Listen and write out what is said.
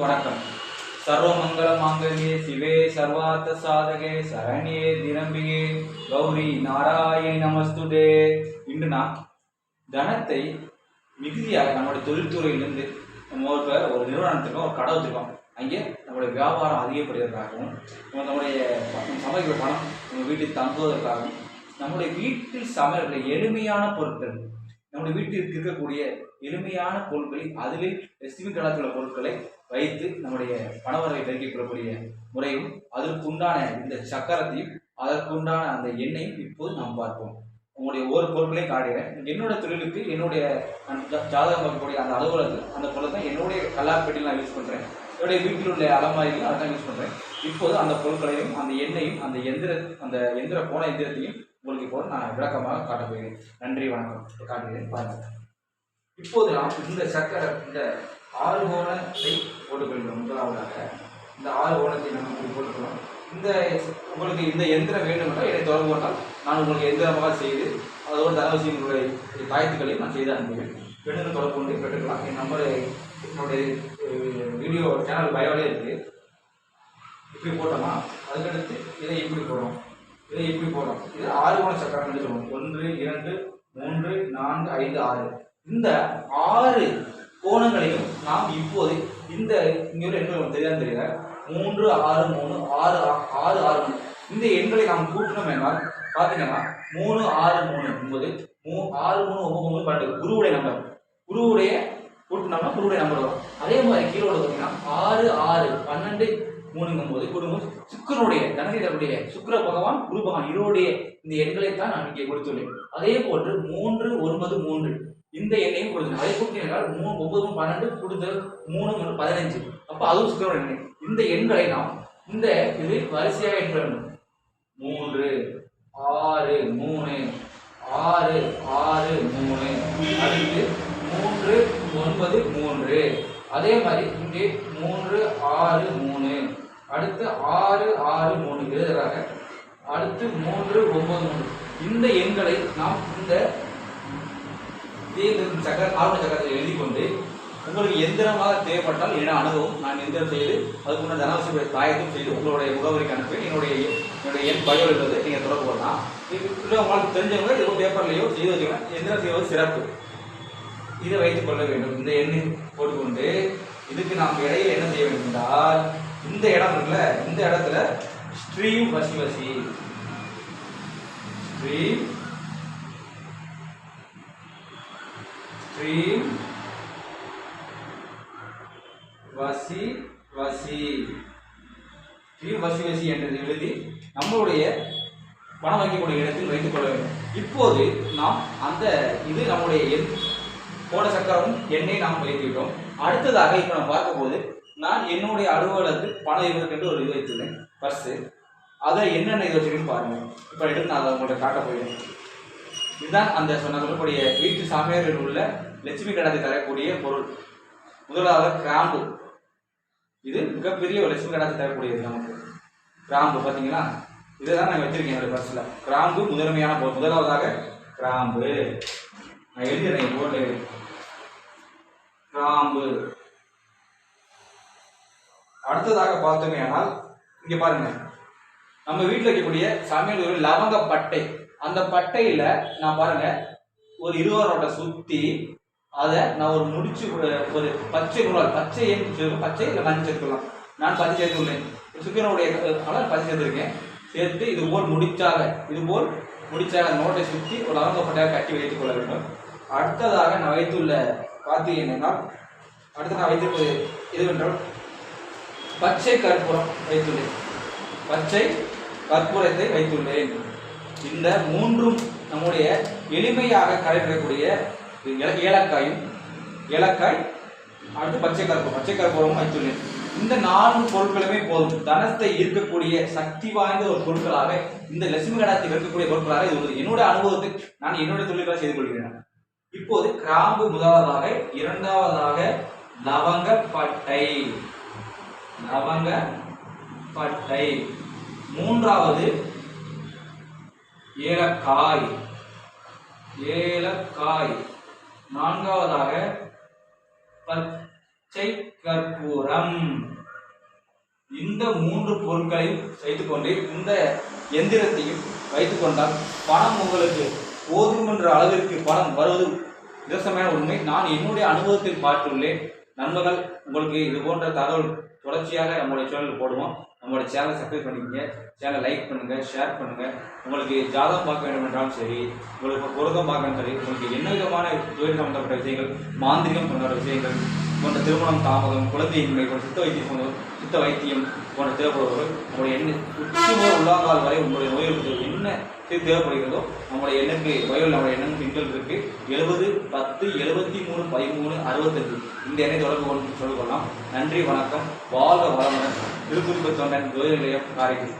வணக்கம். சர்வமங்கள மாங்கல்யே சிவே சர்வார்த்த சாதகே சரணியே திரம்பிகே கௌரி நாராயணி நமஸ்துதே. இன்று நாம் தனத்தை மிகுதியாக நம்முடைய தொழில்துறையிலிருந்து நம்ம ஒரு ஒரு நிறுவனத்துக்கும் ஒரு கடை அங்கே நம்மளுடைய வியாபாரம் அதிகப்படுவதற்காகவும் நம்மளுடைய நம்முடைய சமைக்கிற பணம் நம்ம வீட்டில் தங்குவதற்காகவும் நம்முடைய வீட்டில் சமைக்கிற எளிமையான பொருட்கள் நம்முடைய வீட்டில் இருக்கக்கூடிய எளிமையான பொருட்களை அதிலே எஸ்டிபி கலாச்சார பொருட்களை வைத்து நம்முடைய பணவரவை பெருக்கிக் கொள்ளக்கூடிய முறையும் அதற்குண்டான இந்த சக்கரத்தையும் அதற்குண்டான அந்த எண்ணையும் இப்போது நாம் பார்ப்போம். உங்களுடைய ஒவ்வொரு பொருட்களையும் காட்டுகிறேன். என்னோட தொழிலுக்கு என்னுடைய ஜாதகம் பார்க்கக்கூடிய அந்த அலுவலகத்தில் அந்த பொருளை தான் என்னுடைய கல்லாப்பேட்டில் நான் யூஸ் பண்ணுறேன் என்னுடைய வீட்டில் உள்ள அலமாரியிலும் அதை தான் யூஸ் பண்ணுறேன் இப்போது அந்த பொருட்களையும் அந்த எண்ணையும் அந்த எந்திர அந்த எந்திர போன எந்திரத்தையும் உங்களுக்கு இப்போ நான் விளக்கமாக காட்டப் போகிறேன். நன்றி வணக்கம். காட்டுகிறேன். பாருங்கள். இப்போது நாம் இந்த சக்கரை இந்த ஆறு போட்டுக்கொள்கிறோம் முதலாவதாக இந்த ஆறு கோணத்தை நம்ம இப்படி போட்டுக்கிறோம் இந்த உங்களுக்கு இந்த எந்திரம் வேண்டுமென்றால் என்னை தொடர்பு கொண்டால் நான் உங்களுக்கு எந்திரமாக செய்து அதோடு தனவசியங்களுடைய தாயத்துக்களையும் நான் செய்து அனுப்புவேன் பெண்ணுக்கு தொடர்பு கொண்டு பெற்றுக்கலாம். என் நம்பர் என்னுடைய வீடியோ சேனல் பயோலே இருக்குது இப்படி போட்டோமா? அதுக்கடுத்து இதை இப்படி போடுறோம். இதை இப்படி போடுறோம். இது ஆறு கோண சக்கரம் என்று சொல்லுவோம். ஒன்று இரண்டு மூன்று நான்கு ஐந்து ஆறு. இந்த ஆறு கோணங்களையும் நாம் இப்போது இந்த இங்கே எண்கள் உங்களுக்கு தெரியாது தெரியல. மூன்று ஆறு மூணு ஆறு ஆ- ஆறு ஆறு மூணு. இந்த எண்களை நாம் கூட்டணும் என்றால் பார்த்தீங்கன்னா மூணு ஆறு மூணு ஒன்பது மூ ஆறு மூணு ஒன்பது மூணு பன்னெண்டு. குருவுடைய நம்பர் குருவுடைய கூட்டினோம்னா குருவுடைய நம்பர் வரும். அதே மாதிரி கீழே பார்த்தீங்கன்னா ஆறு ஆறு பன்னெண்டு மூணுங்கும் போது குடும்பம் சுக்கரனுடைய தனதிகளுடைய சுக்கர பகவான் குரு பகவான் இருவருடைய இந்த எண்களைத்தான் நான் இங்கே கொடுத்துள்ளேன். அதே போன்று மூன்று ஒன்பது மூன்று. இந்த எண்ணையும் கொடுத்தேன் அதை கூட்டினால் மூணு ஒன்பது பன்னெண்டு கூடுதல் மூணு மூணு பதினஞ்சு. அப்போ அதுவும் சுக்கரனுடைய எண்ணெய் இந்த எண்களை நாம் இந்த இது வரிசையாக எண்ண வேண்டும் மூன்று ஆறு மூணு ஆறு ஆறு மூணு. அடுத்து மூன்று ஒன்பது மூன்று. அதே மாதிரி இங்கே மூன்று ஆறு மூணு. அடுத்து ஆறு ஆறு மூணு எழுதுறாங்க. அடுத்து மூன்று ஒன்பது மூணு. இந்த எண்களை நாம் இந்த தேர்தல் சக்கர ஆர்வ சக்கரத்தில் எழுதி கொண்டு உங்களுக்கு எந்திரமாக தேவைப்பட்டால் என்ன அனுபவம் நான் எந்திரம் செய்து அதுக்கு முன்னாடி தனவசியுடைய தாயத்தும் செய்து உங்களுடைய முகவரிக்கு அனுப்பி என்னுடைய என்னுடைய எண் பயோ இருக்கிறது நீங்கள் தொடர்பு கொள்ளலாம். இது இல்லை உங்களுக்கு தெரிஞ்சவங்க இது பேப்பர்லையோ செய்து வச்சுக்கலாம் எந்திரம் செய்வது சிறப்பு. இதை வைத்துக் கொள்ள வேண்டும். இந்த எண்ணை போட்டுக்கொண்டு இதுக்கு நாம் இடையில் என்ன செய்ய வேண்டும் என்றால் இந்த இடம் இருக்குல்ல இந்த இடத்துல ஸ்ட்ரீம் வசி வசி. ஸ்ட்ரீம் ஸ்ட்ரீம் வசி வசி. ஸ்ட்ரீம் வசி வசி என்று எழுதி நம்மளுடைய பணம் வைக்கக்கூடிய இடத்தில் வைத்துக் கொள்ள வேண்டும். இப்போது நாம் அந்த இது நம்முடைய எண் போன சக்கரமும் எண்ணெய் நாம் வைத்துவிட்டோம். அடுத்ததாக இப்போ நம்ம பார்க்கும்போது நான் என்னுடைய அலுவலகத்தில் பணம் இருப்பதற்கென்று ஒரு இது வைத்துள்ளேன். பர்ஸு அதை என்னென்ன இது வச்சிருக்குன்னு பாருங்கள் இப்போ எடுத்து நான் அதை உங்கள்கிட்ட காட்ட போயிடுவேன் இதுதான் அந்த சொன்ன சொல்லக்கூடிய வீட்டு சமையலில் உள்ள லட்சுமி கடத்தை தரக்கூடிய பொருள். முதலாவது கிராம்பு. இது மிகப்பெரிய ஒரு லட்சுமி கடத்தை தரக்கூடியது நமக்கு. கிராம்பு பார்த்தீங்களா இதை தான் நான் வச்சுருக்கேன் என்னோட பர்ஸில் கிராம்பு முதன்மையான பொருள். முதலாவதாக கிராம்பு. நான் எழுதிடுறேன் போட்டு. கிராம்பு. அடுத்ததாக பார்த்தோமே ஆனால் இங்கே பாருங்க. நம்ம வீட்டில் இருக்கக்கூடிய சமையல் ஒரு லவங்க பட்டை. அந்த பட்டையில் நான் பாருங்க ஒரு இருபது ரோட்டை அதை நான் ஒரு முடிச்சு ஒரு- பச்சை நூலால் பச்சை ஏன் பச்சை இல்லை மஞ்சள் சேர்த்துக்கலாம் நான் பச்சை சேர்த்துள்ளேன் சுக்கரனுடைய கலர் பச்சை சேர்த்துருக்கேன் சேர்த்து இது போல் முடிச்சாக இது போல் முடிச்சாக அந்த நோட்டை சுற்றி ஒரு லவங்க பட்டையாக கட்டி வைத்துக் கொள்ள வேண்டும். அடுத்ததாக நான் வைத்துள்ள பார்த்தீங்கன்னா அடுத்து நான் வைத்திருப்பது எதுவென்றால் பச்சை கற்பூரம் வைத்துள்ளேன். பச்சை கற்பூரத்தை வைத்துள்ளேன். இந்த மூன்றும் நம்முடைய எளிமையாக கடைபிடிக்கக்கூடிய ஏல- ஏலக்காயும் ஏலக்காய் அடுத்து பச்சை கற்பூரம் பச்சை கற்பூரமும் வைத்துள்ளேன். இந்த நான்கு பொருட்களுமே போதும். தனத்தை ஈர்க்கக்கூடிய சக்தி வாய்ந்த ஒரு பொருட்களாக இந்த லட்சுமி கடாத்தை இருக்கக்கூடிய பொருட்களாக இது உள்ளது. என்னுடைய அனுபவத்தை நான் என்னுடைய தொழில்களை செய்து கொள்கிறேன். இப்போது கிராம்பு முதலாவதாக இரண்டாவதாக லவங்க பட்டை லவங்க பட்டை. மூன்றாவது ஏலக்காய். ஏலக்காய். நான்காவதாக பச்சை கற்பூரம். இந்த மூன்று பொருட்களையும் வைத்துக்கொண்டு இந்த எந்திரத்தையும் வைத்துக்கொண்டால் பணம் உங்களுக்கு போதுமென்ற அளவிற்கு பணம் வருவது நிதர்சனமான உண்மை. நான் என்னுடைய அனுபவத்தில் பார்த்துள்ளேன். நண்பர்கள் உங்களுக்கு இது போன்ற தகவல் தொடர்ச்சியாக நம்மளுடைய சேனல் போடுவோம். நம்மளுடைய சேனலை சப்ஸ்கிரைப் பண்ணிக்கங்க சேனலை லைக் பண்ணுங்க ஷேர் பண்ணுங்க. உங்களுக்கு ஜாதகம் பார்க்க வேண்டும் என்றாலும் சரி உங்களுக்கு புரதம் பார்க்கணும் சரி உங்களுக்கு என்ன விதமான தொழில் சம்பந்தப்பட்ட விஷயங்கள் மாந்திரிகம் போன்ற விஷயங்கள் போன்ற திருமணம் தாமதம் குழந்தையின்மை போன்ற சித்த வைத்தியம் போன்ற சித்த வைத்தியம் போன்ற தேவைப்படுபவர்கள் உங்களுடைய என்ன உச்சி உள்ளாங்கால் வரை உங்களுடைய நோய்களுக்கு என்ன தேவைப்படுகிறதோ நம்முடைய எண்ணுக்கு வயல் நம்முடைய எண்ணம் பின்கள் இருக்கு. எழுபது பத்து எழுபத்தி மூணு பதிமூணு அறுபத்தஞ்சு. இந்த எண்ணெய் தொடர்பு கொண்டு சொல்லிக் கொள்ளலாம். நன்றி வணக்கம். வாழ்க வளமுடன். திருக்குறிப்பு தொண்டன் ஜோதி நிலையம் காரைக்குடி